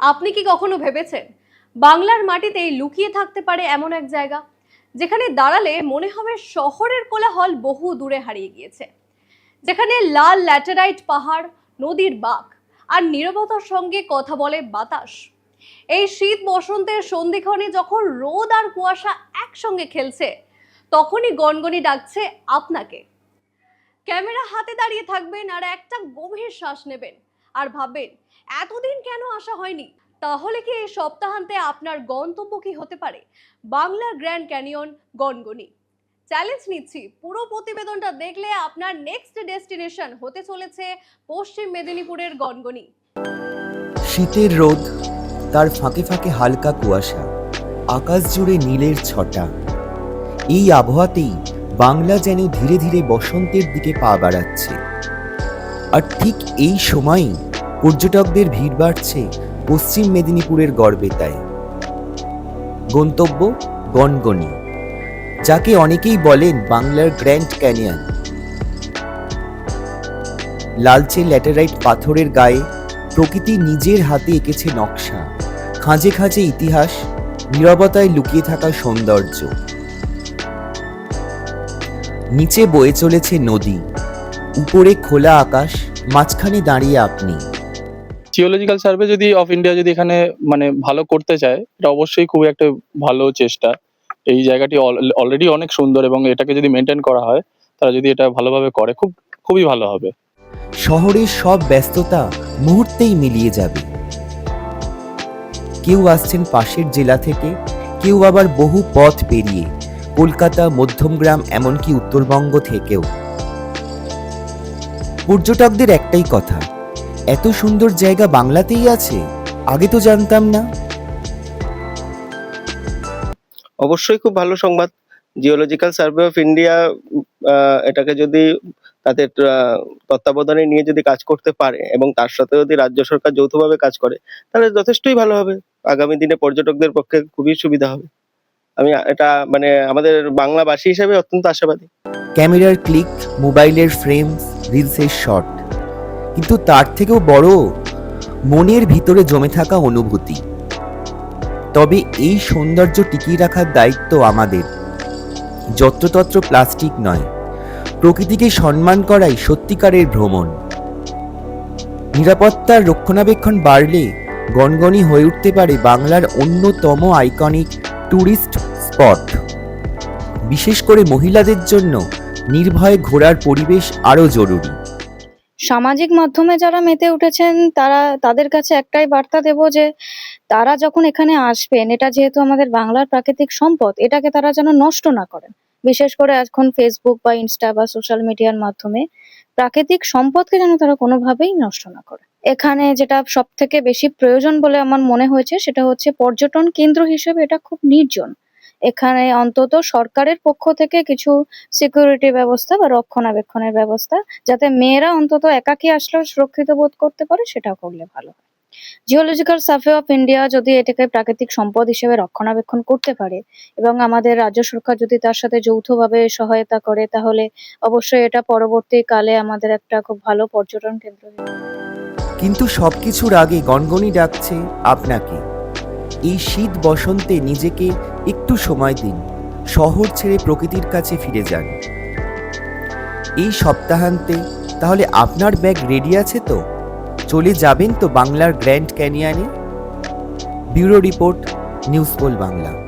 আপনি কি কখনো ভেবেছেন বাংলার মাটিতে লুকিয়ে থাকতে পারে এমন এক জায়গা? যেখানে দাঁড়ালে মনে হবে শহরের কোলাহল বহু দূরে হারিয়ে গিয়েছে। যেখানে লাল ল্যাটেরাইট পাহাড়, নদীর বাঁক আর নীরবতার সঙ্গে কথা বলে বাতাস। এই শীত বসন্তের সন্ধিক্ষণে যখন রোদ আর কুয়াশা একসঙ্গে খেলছে, তখনই গনগনি ডাকছে আপনাকে। ক্যামেরা হাতে দাঁড়িয়ে থাকবেন আর একটা গভীর শ্বাস নেবেন। আর ভাববেন, এতদিন কেন আসা হয়নি? তাহলে কি এই সপ্তাহান্তে আপনার গন্তব্য কি হতে পারে? বাংলার গ্র্যান্ড ক্যানিয়ন, গনগনি। চ্যালেঞ্জ নিচ্ছি, পুরো প্রতিবেদনটা দেখলে আপনার নেক্সট ডেস্টিনেশন হতে চলেছে পশ্চিম মেদিনীপুরের গনগনি। শীতের রোদ, তার ফাঁকে ফাঁকে হালকা কুয়াশা, আকাশ জুড়ে নীলের ছটা। এই আবহাওয়াতেই বাংলা যেন ধীরে ধীরে বসন্তের দিকে পা বাড়াচ্ছে। আর ঠিক এই সময়ই পর্যটকদের ভিড় বাড়ছে পশ্চিম মেদিনীপুরের গড়বেতায়। গন্তব্য গনগনি, যাকে অনেকেই বলেন বাংলার গ্র্যান্ড ক্যানিয়ন। লালচে ল্যাটেরাইট পাথরের গায়ে প্রকৃতি নিজের হাতে এঁকেছে নকশা। খাঁজে খাঁজে ইতিহাস, নীরবতায় লুকিয়ে থাকা সৌন্দর্য। নিচে বয়ে চলেছে নদী, উপরে খোলা আকাশ, মাঝখানে দাঁড়িয়ে আপনি। জিওলজিক্যাল সার্ভে যদি অফ ইন্ডিয়া যদি এখানে মানে ভালো করতে চায়, এটা অবশ্যই খুবই একটা ভালো চেষ্টা। এই জায়গাটি অলরেডি অনেক সুন্দর এবং এটাকে যদি মেনটেন করা হয়, তারা যদি এটা ভালোভাবে করে, খুব, খুবই ভালো হবে। শহরের সব ব্যস্ততা মুহূর্তেই মিলিয়ে যাবে। কেউ আসছেন পাশের জেলা থেকে, কেউ আবার বহু পথ পেরিয়ে, কলকাতা, মধ্যমগ্রাম, এমনকি উত্তরবঙ্গ থেকেও। পর্যটকদের একটাই কথা এত সুন্দর জায়গা বাংলাতেই আছে? আগে তো জানতাম না। অবশ্যই খুব ভালো সংবাদ। জিওলজিক্যাল সার্ভে অফ ইন্ডিয়া এটাকে যদি তাদের তত্ত্বাবধানে নিয়ে যদি কাজ করতে পারে এবং তার সাথে যদি রাজ্য সরকার যৌথভাবে কাজ করে তাহলে যথেষ্টই ভালো হবে। আগামী দিনে পর্যটকদের পক্ষে খুবই সুবিধা হবে। আমি এটা মানে আমাদের বাংলাবাসী হিসেবে অত্যন্ত আশাবাদী। ক্যামেরার ক্লিক মোবাইলের ফ্রেম রিলসের শট। কিন্তু তার থেকেও বড় মনের ভিতরে জমে থাকা অনুভূতি। তবে এই সৌন্দর্য টিকিয়ে রাখার দায়িত্ব আমাদের। যত্রতত্র প্লাস্টিক নয়, প্রকৃতিকে সম্মান করাই সত্যিকারের ভ্রমণ। নিরাপত্তার রক্ষণাবেক্ষণ বাড়লে গনগনি হয়ে উঠতে পারে বাংলার অন্যতম আইকনিক ট্যুরিস্ট স্পট। বিশেষ করে মহিলাদের জন্য নির্ভয়ে ঘোরার পরিবেশ আরও জরুরি। সামাজিক মাধ্যমে যারা মেতে উঠেছেন, তারা, তাদের কাছে একটাই বার্তা দেব যে, তারা যখন এখানে আসবেন, এটা যেহেতু আমাদের বাংলার প্রাকৃতিক সম্পদ, এটাকে তারা যেন নষ্ট না করেন। বিশেষ করে এখন ফেসবুক বা ইনস্টা বা সোশ্যাল মিডিয়ার মাধ্যমে প্রাকৃতিক সম্পদকে যেন তারা কোনোভাবেই নষ্ট না করে এখানে যেটা সব থেকে বেশি প্রয়োজন বলে আমার মনে হয়েছে, সেটা হচ্ছে পর্যটন কেন্দ্র হিসেবে এটা খুব নির্জন। এখানে অন্তত সরকারের পক্ষ থেকে কিছু সিকিউরিটি ব্যবস্থা বা রক্ষণাবেক্ষণের ব্যবস্থা যাতে মেয়েরা অন্তত একাকী আসলেও সুরক্ষিত বোধ করতে পারে সেটা করলে ভালো জিওলজিক্যাল সার্ভে অফ ইন্ডিয়া যদি এটাকে প্রাকৃতিক সম্পদ হিসেবে রক্ষণাবেক্ষণ করতে পারে এবং আমাদের রাজ্য সরকার যদি তার সাথে যৌথভাবে সহায়তা করে, তাহলে অবশ্যই এটা পরবর্তীকালে আমাদের একটা খুব ভালো পর্যটন কেন্দ্র। কিন্তু সবকিছুর আগে গনগনি ডাকছে আপনাকে এই শীত বসন্তে নিজেকে একটু সময় দিন। শহর ছেড়ে প্রকৃতির কাছে ফিরে যান। এই সপ্তাহান্তে তাহলে আপনার ব্যাগ রেডি আছে তো? চলে যাবেন তো বাংলার grand ক্যানিয়ানে? Bureau report, news pole Bangla.